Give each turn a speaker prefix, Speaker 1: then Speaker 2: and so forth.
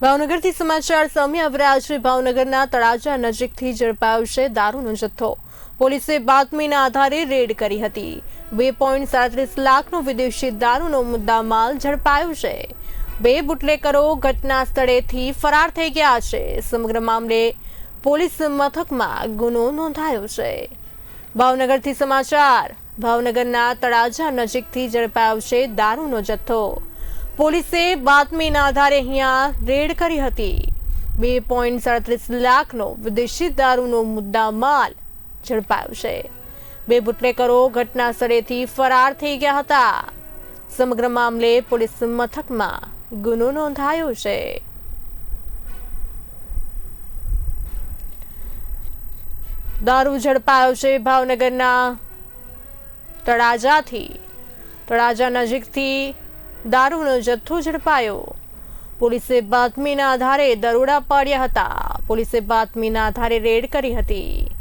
Speaker 1: ભાવનગરથી સમાચાર સામે આવી રહ્યા ભાવનગરના તળાજા નજીકથી ઝડપાયો છે દારૂનો જથ્થો. પોલીસે બાતમીના આધારે રેડ કરી હતી. બે પોઈન્ટ સાડત્રીસ લાખનો વિદેશી દારૂનો મુદ્દામાલ ઝડપાયો છે. બે બુટલેકરો ઘટના સ્થળેથી ફરાર થઈ ગયા છે. સમગ્ર મામલે પોલીસ મથકમાં ગુનો નોંધાયો છે. ભાવનગરથી સમાચાર, ભાવનગરના તળાજા નજીકથી ઝડપાયો છે દારૂનો જથ્થો. પોલીસે બાતમીના આધારે અહીંયા રેડ કરી હતી. બે પોઈન્ટ સાડત્રીસ લાખનો વિદેશી દારૂનો મુદ્દા માલ ઝડપાયો છે. બે બુટલેકરો ઘટના સ્થળેથી ફરાર થઈ ગયા હતા. સમગ્ર મામલે પોલીસ મથકમાં ગુનો નોંધાયો છે. દારૂ ઝડપાયો છે ભાવનગરના તળાજાથી. તળાજા નજીકથી દારૂનો જથ્થો ઝડપાયો. પોલીસે બાતમીના આધારે દરોડા પાડ્યા હતા. પોલીસે બાતમીના આધારે રેડ કરી હતી.